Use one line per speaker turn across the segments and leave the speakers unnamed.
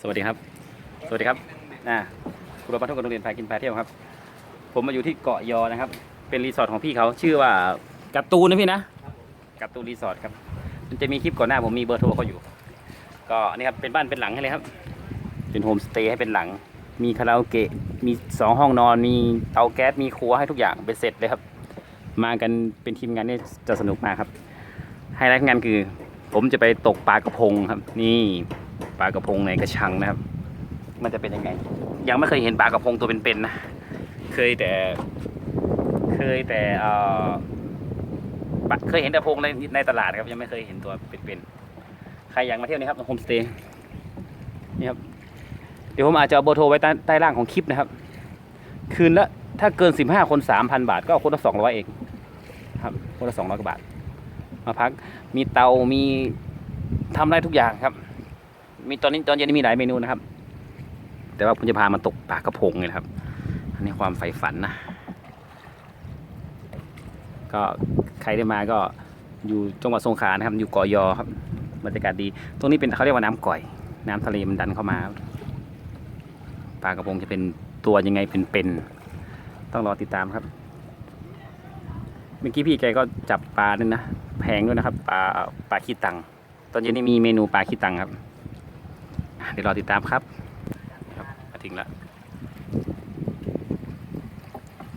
สวัสดีครับ สวัสดีครับอ่าคุณรพัฒน์กับโรงเรียนพากินพาเที่ยวครับ ผมมาอยู่ที่เกาะยอนะครับ เป็นรีสอร์ทของพี่เขาชื่อว่าการ์ตูนนะพี่นะการ์ตูนรีสอร์ทครับ มันจะมีคลิปก่อนหน้าผมมีเบอร์โทรเขาอยู่ ก็นี่ครับเป็นบ้านเป็นหลังให้เลยครับ เป็นโฮมสเตย์ให้เป็นหลัง มีคาราโอเกะ มีสองห้องนอน มีเตาแก๊ส มีครัวให้ทุกอย่างเป็นเสร็จเลยครับ มากันเป็นทีมงานนี่จะสนุกมากครับไฮไลท์งานคือ ผมจะไปตกปลากระพงครับ นี่ ปลากระพงในกระชังนะครับ มันจะเป็นยังไง ยังไม่เคยเห็นปลากระพงตัวเป็นๆนะ เคยแต่ เคยแต่เออเคยเห็นแต่พงในในตลาดครับ ยังไม่เคยเห็นตัวเป็นๆ ใครอยากมาเที่ยวนี่ครับโฮมสเตย์นี่ครับ เดี๋ยวผมอาจจะเอาเบอร์โทรไว้ใต้ใต้ล่างของคลิปนะครับ คืนละถ้าเกินสิบห้าคนสามพันบาท ก็คนละสองร้อยเองครับ คนละสองร้อยกว่าบาท มาพัก มีเตา มีทำได้ทุกอย่างครับ มีตอนนี้ตอนเย็นมีหลายเมนูนะครับ แต่ว่าผมจะพามาตกปลากระพงเลยครับอันนี้ความใฝ่ฝันนะ ก็ใครได้มาก็อยู่จังหวัดสงขลานะครับ อยู่เกาะยอครับบรรยากาศดี ตรงนี้เป็นเขาเรียกว่าน้ำก่อย น้ำทะเลมันดันเข้ามาปลากระพงจะเป็นตัวยังไงเป็นๆต้องรอติดตามครับเมื่อกี้พี่แกก็จับปลาด้วยนะแพงด้วยนะครับปลาปลาขี้ตังตอนเย็นนี้มีเมนูปลาขี้ตังครับ เดี๋ยวรอติดตามครับครับมาถึงแล้ว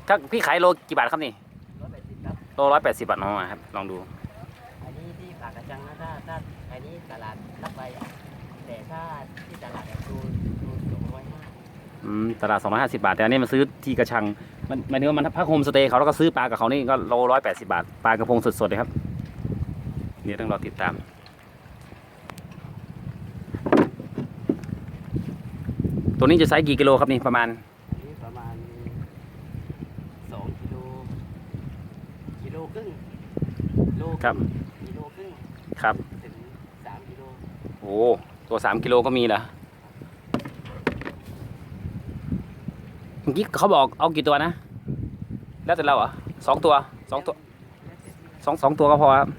ถ้าพี่ขายโลกี่บาทครับนี่
ร้อยแปดสิบครับ
โลร้อยแปดสิบบาทน้องครับลองดู
อันนี้ที่ปากกระจังนะถ้าถ้าอันนี้ตลาดรับไปแต่ถ้าที่ตลาดเนี่ยดูดูสองร้อยห้า
อืมตลาดสองร้อยห้าสิบาท แต่อันนี้มันซื้อที่กระชัง มันหมายถึงว่ามันพักโฮมสเตย์เขาแล้วก็ซื้อปลากับเขานี่ก็โลร้อยแปดสิบาท ปลากระพงสดๆเลยครับเดี๋ยวต้องรอติดตาม ตัวนี้จะไซส์กี่กิโลครับนี่ประมาณ
อันนี้ประมาณสองกิโลกิโลครึ่งโล
ครับ
กิโลครึ่ง
ครับ
ถึงสามกิโล
โอ้ตัวสามกิโลก็มีเหรอเมื่อกี้เขาบอกเอากี่ตัวนะ แล้วแต่เราเหรอสองตัวสองตัวสองสองตัวก็พอครับ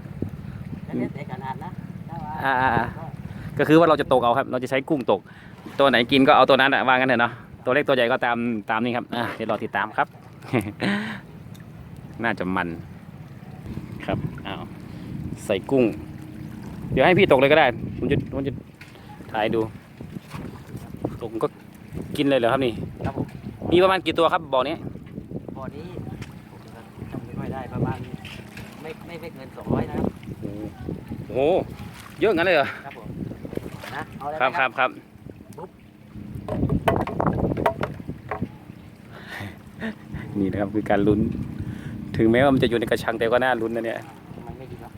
แล้วแต่แต่ขนาดนะถ้าว่า
อ่าอ่าอ่า
ก็
ก็คือว่าเราจะตกเอาครับ เราจะใช้กุ้งตก ตัวไหนกินก็เอาตัวนั้นอะว่างั้นเถอะเนาะตัวเล็กตัวใหญ่ก็ตามตามนี้ครับอะเดี๋ยวรอติดตามครับ น่าจะมันครับอ้าวใส่กุ้ง เดี๋ยวให้พี่ตกเลยก็ได้ผมจะผมจะถ่ายดูตกก็กินเลยเหรอครับนี่
ครับผม
มีประมาณกี่ตัวครับบ่อนี้
บ่อนี้ผมก็จำไม่ค่อยได้ประมาณไม่ไม่ไม่เกินสองร้อยนะครับ
โอ้โหเยอะงั้นเลยเหรอ
ครับผมนะเอาเลย
ครับ
ไหม
ครับครับ
ปุ๊บ
นี่นะครับคือการลุ้น ถึงแม้ว่ามันจะอยู่ในกระชังแต่ก็น่าลุ้นนะเนี่ย
มันไม่ดีหรอก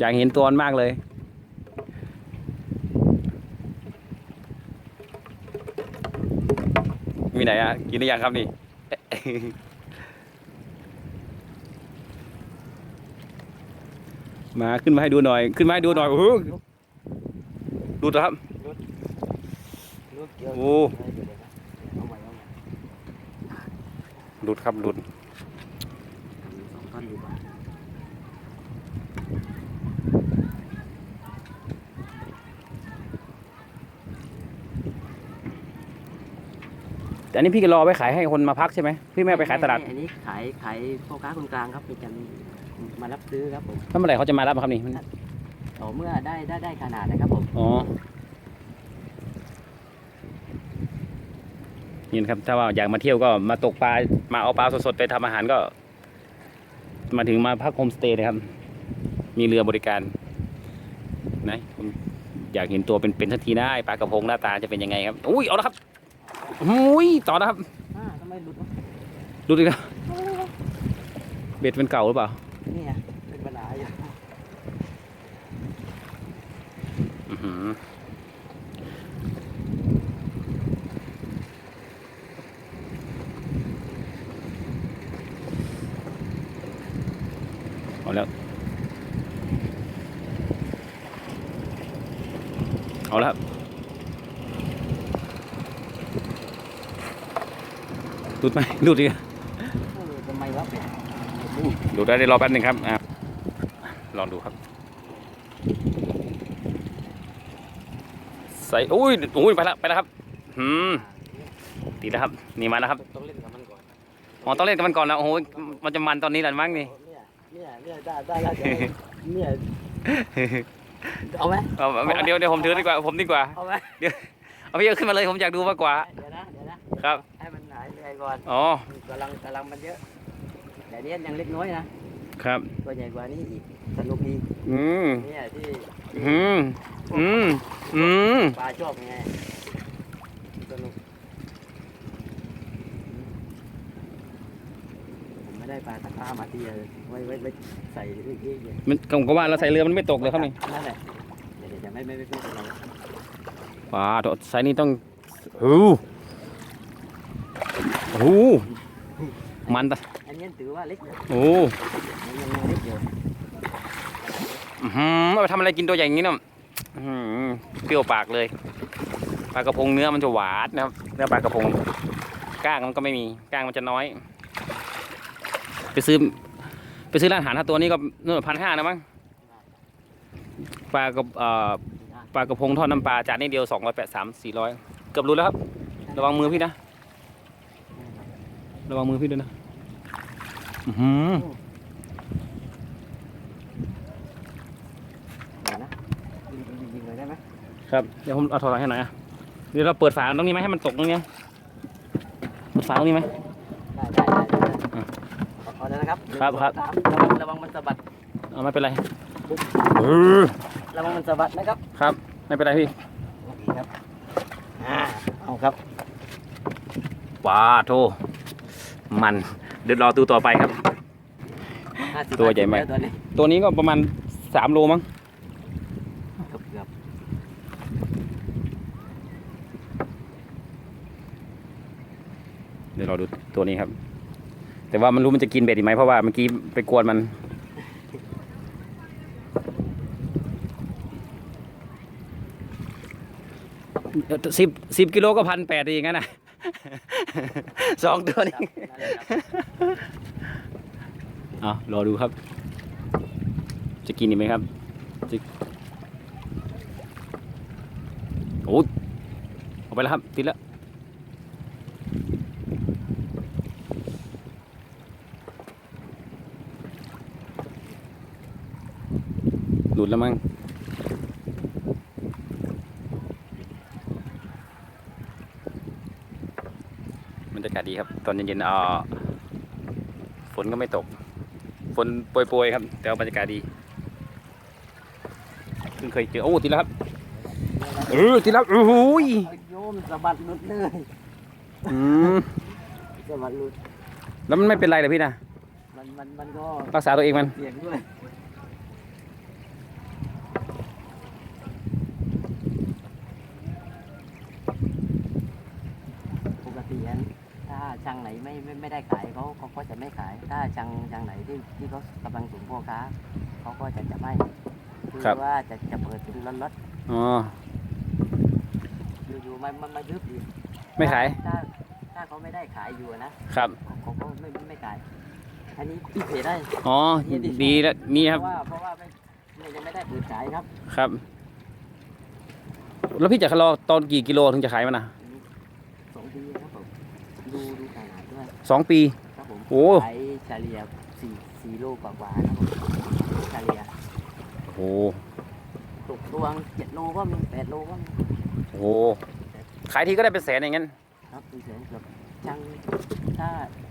อยากเห็นตัวมันมากเลยมีไหนอะกินหรือยังครับนี่มาขึ้นมาให้ดูหน่อย ขึ้นมาให้ดูหน่อยโอ้โห ดูดครับ
ลูกเกี่ยว
โอ้
เอาใหม่เอาใหม่
หลุดครับหลุด
สองท่อนดีกว่า
แต่อันนี้พี่ก็รอไว้ขายให้คนมาพักใช่ไหมพี่ไม่เอาไปขายตลาด
อันนี้ขายขายพ่อค้าคนกลางครับมีกันมารับซื้อครับผม
แล้วเมื่อไหร่เขาจะมารับอะครับนี่มัน
ต่อเมื่อได้ได้ได้ขนาดนะครับผม
อ๋อนี่นะครับถ้าว่าอยากมาเที่ยวก็มาตกปลามาเอาปลาสดๆไปทำอาหารก็ มาถึงมาพักโฮมสเตย์นะครับ มีเรือบริการนะผมอยากเห็นตัวเป็นๆสักทีนะไอ้ปลากระพงหน้าตาจะเป็นยังไงครับอุ้ยเอาละครับอุ้ยต่อนะครับ
อ่าทำไมหลุดวะ
ดูดิครับเบ็ดเป็นเก่าหรือเปล่า
นี่ไงเป็นปัญหาอยู่
อื้อหือ เอาแล้ว เอาแล้วครับหลุดไหมหลุดอีก
เออทำไมวะ
ดูได้เดี๋ยวรอแป๊บหนึงครับอะลองดูครับ ใส่อุ้ยอุ้ยไปแล้วไปแล้วครับหืมติดแล้วครับนี่มาแล้วครับ
ต้องเล่นกับมันก่อน
อ๋อต้องเล่นกับมันก่อนแล้วโอ้โหมันจะมันตอนนี้แหละมั้งนี่
เนี่ยเนี่ยเนี่ยได้ได้แล้วเดี๋ยวเนี่ยเอาไหม
เอาเอาเดี๋ยวเดี๋ยวผมถือดีกว่าผมดีกว่า
เอาไหม
เอาพี่เอาขึ้นมาเลยผมอยากดูมากกว่า
เดี๋ยวนะเดี๋ยวนะครับ ให้มันหายเหนื่อยก่อน
อ๋อกำ
ลังกำลังมันเยอะแต่เนี้ยังเล็กน้อยนะครับตัวใหญ่กว่านี้อีกสนุกดี
อืม
เนี่ยที่
อืม อืมอืม
ปลาชอบไงสนุกผมไม่ได้ปลาตะกร้ามาที่ไว้ไว้ไว้ใส่อีกทีเดียว
มันผมก็ว่าเราใส่เรือมันไม่ตกเลยครับนี่
นั่นแหละเดี๋ยวเดี๋ยวไม่ไม่ไม่ไม่เป็นไร
ว้าโถไซส์นี้ต้องหูหูมันตะ
อันนี้ถือว่าเล็กอยู่
โอ้
มันยังยังเล็กอยู่
อื้อหือเอาไปทำอะไรกินตัวใหญ่อย่างนี้เนาะอื้อหือ เปรี้ยวปากเลย ปลากระพงเนื้อมันจะหวานนะครับ เนื้อปลากระพง ก้างมันก็ไม่มี ก้างมันจะน้อย ไปซื้อ ไปซื้อร้านอาหารถ้าตัวนี้ก็นู่นพันห้านะมั้ง ปลากระปลากระพงทอดน้ำปลาจานนี้เดียวสองร้อยแปดสามสี่ร้อยเกือบรู้แล้วครับ ระวังมือพี่นะ ระวังมือพี่ด้วยนะ อื้อหือ
เดี๋ยวนะยิงยิงยิงเลยได้ไหม
ครับเดี๋ยวผมเอาโทรศัพท์ให้หน่อยอะเดี๋ยวเราเปิดฝาตรงนี้ไหมให้มันตกตรงนี้เปิดฝาตรงนี้ไหม
ได้ได้ได้ได้
อะ
เอาแล้วนะครับ
ครับครับ
ระวังระวังมันสะบัด
เอาไม่เป็นไร
ระวังมันสะบัดนะครับ
ครับไม่เป็นไรพี่
โอเคครับอ่าเอาครับ
ว้าโทมันเดี๋ยวรอตัวต่อไปครับ ตัวใหญ่มาก
ตัวนี้
ตัวนี้ก็ประมาณสามโลมั้ง
เกือบเกือบ
เดี๋ยวเรอดูตัวนี้ครับ แต่ว่ามันรู้มันจะกินเบ็ดอีกไหมเพราะว่าเมื่อกี้ไปกวนมัน สิบสิบกิโลก็พันแปดอย่างนั้นนะสองตัวนี้เอารอดูครับ จะกินอีกไหมครับจโอ้เอาไปแล้วครับ ติดแล้ว หลุดแล้วมั้งบรรยากาศดีครับ ตอนเย็นๆเอ่อฝนก็ไม่ตก ฝนโปรยๆครับ แต่ว่าบรรยากาศดีเพิ่งเคยเจอ โอ้ติดแล้วครับ เออติดแล้วโอ้โหย
เอาโยมสะบัดหลุดเลย
อืม
สะบัดหลุด
แล้วมันไม่เป็นไรเหรอพี่นะ
มันมันมันก็
รักษาตัวเองมัน
เสี่ยงด้วยปกติอัน ถ้าช่างไหนไม่ไม่ไม่ได้ขายเขาเขาก็จะไม่ขาย ถ้าช่างช่างไหนที่ที่เขากำลังส่งพ่อค้าเขาก็จะจะไม่คือว่าจะจะเปิดเป็นรถ
อ๋อ
ๆอยู่ๆมันมันมายึดอีก
ไม่ขาย
ถ้าถ้าเขาไม่ได้ขายอยู่นะครับ เขาก็ไม่ไม่ขาย อันนี้พี่เพจได้
อ๋อ ดีแล้วนี่
เพ
ครับ
ราะว่าเพราะว่าไม่ไม่ยังไม่ได้เปิดขายครับ
ครับ แล้วพี่จะรอตอนกี่กิโลถึงจะขายมันนะ
สองปีครับผมดูดูขนาดด้วย
สองปี
ครับผม
โอ้
ขายเฉลี่ยสี่สี่โลกว่าๆครับผมเฉลี่ย
โอ้โห
ตกรวงเจ็ดโลก็มีแปดโลก็มี
โอ้โหขายทีก็ได้เป็นแสนอย่างนั้น
ครับเป็นแสนเกือบจังถ้า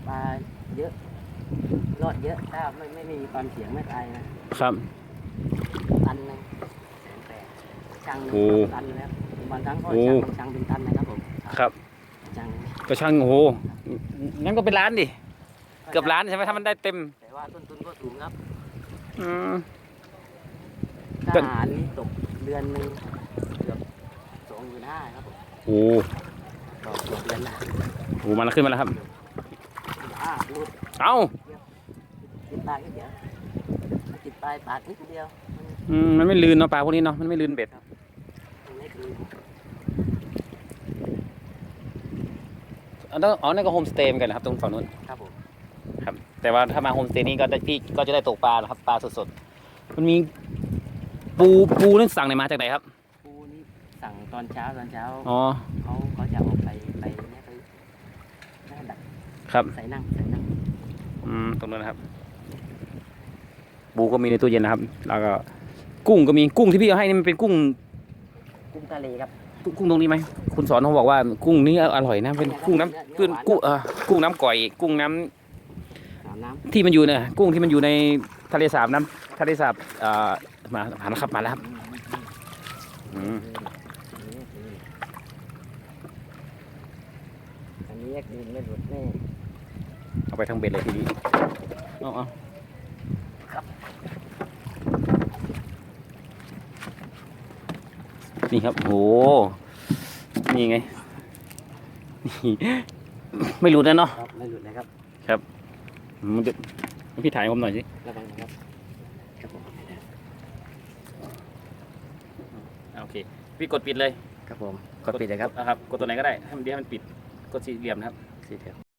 ปลาเยอะรอดเยอะถ้าไม่ไม่ไม่มีความเสี่ยงไม่ตายนะครับ ตันหนึงแสนแปดจังหนึ่ง
โอ้
ตันแล้วบางครั้งก็
โอ้
จังจังเป็นตันนะครับผม
ครับ
จัง
ก็ช่างโอ้โหงั้นก็เป็นล้านดิ เกือบล้านใช่ไหมถ้ามันได้เต็ม
แต่ว่าต้นทุนก็สูงครับ
อืม
ท
ก็
หารนี่ตกเดือนหนึ่งเกือบสองหมื่นห้าครับผม
โอ้
ต่อต่อเดือนนะ
โหมาแล้วขึ้นมาแล้วครับ
อ่ารูด
เอ้า
ติดตายก็เดี๋ยวถ้าติดตายปากนิดเดียวมัน
อืมมันไม่ลืนเนาะปลาพวกนี้เนาะ มันไม่ลืนเบ็ด
มันไม่คือ
อ๋อนั่นอ๋อนั่นก็โฮมสเตย์เหมือนกันนะครับตรงฝั่งนู้น
ครับผม
ครับ แต่ว่าถ้ามาโฮมสเตย์นี้ก็ได้พี่ก็จะได้ตกปลานะครับปลาสดๆมันมีปูปูนี่สั่งไหนมาจากไหนครับ
ปูนี่สั่งตอนเช้าตอนเช้า
อ๋อ
เขาเขาจะเอาไปไปเนี่ยไปหน้าดัก
ครับ
ใส่นั่งใส่นั่ง
อืมตรงนั้นนะครับ ปูก็มีในตู้เย็นนะครับ แล้วก็ กุ้งก็มีกุ้งที่พี่เอาให้นี่มันเป็นกุ้ง
กุ้งทะเลครับ
กุ้งตรงนี้ไหมคุณสอนเขาบอกว่ากุ้งนี้อร่อยนะเป็นกุ้งน้ำเป็นกุ้งเออกุ้งน้ำก่อย กุ้งน้ำ
อาบน้
ที่มันอยู่เนี่ยกุ้งที่มันอยู่ในทะเลสาบน้ำทะเลสาบเอ่อมาผ่านแล้วครับมาแล้วครับำอืม
อันนี้กินไม่หลุดแน่
เอาไปทั้งเบ็ดเลยทีนี้เอาเอา นี่ครับโหนี่ไงนี่ไม่รู้นะเนาะ
ครับไม่หลุดเลยครับ
มันจะพี่ถ่ายให้ผมหน่อยสิ
ระวังนะครับครับผม
โอเค พี่กดปิดเลย
ครับผม กดปิดเลยครับ
นะครับ กดตัวไหนก็ได้ ให้มันเดียวให้มันปิด กดสี่เหลี่ยมนะครับ
สีเดียว